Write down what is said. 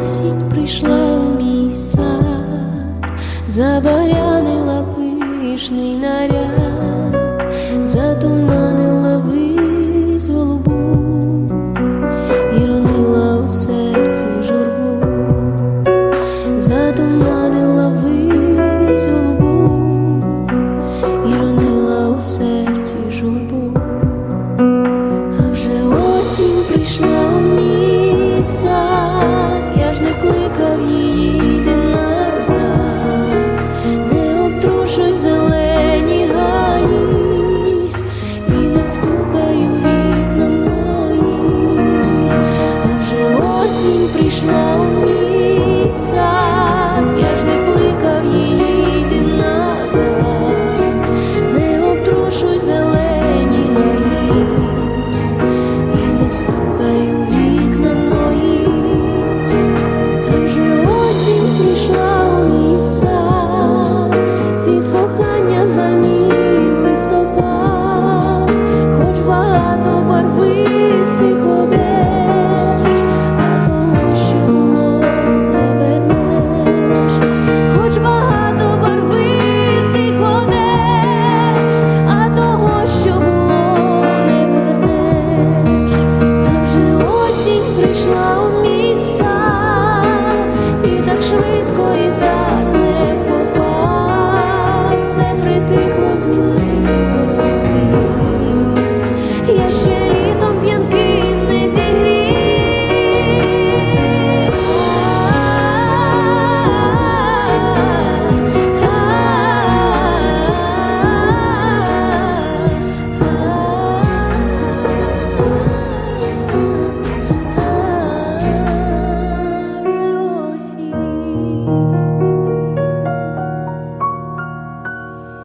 осінь прийшла у мій сад, забарянила пишний наряд, затуманила. мій сад, я ж не і так швидко, і так не попав, це, притихло, змінилося скрізь. Я ще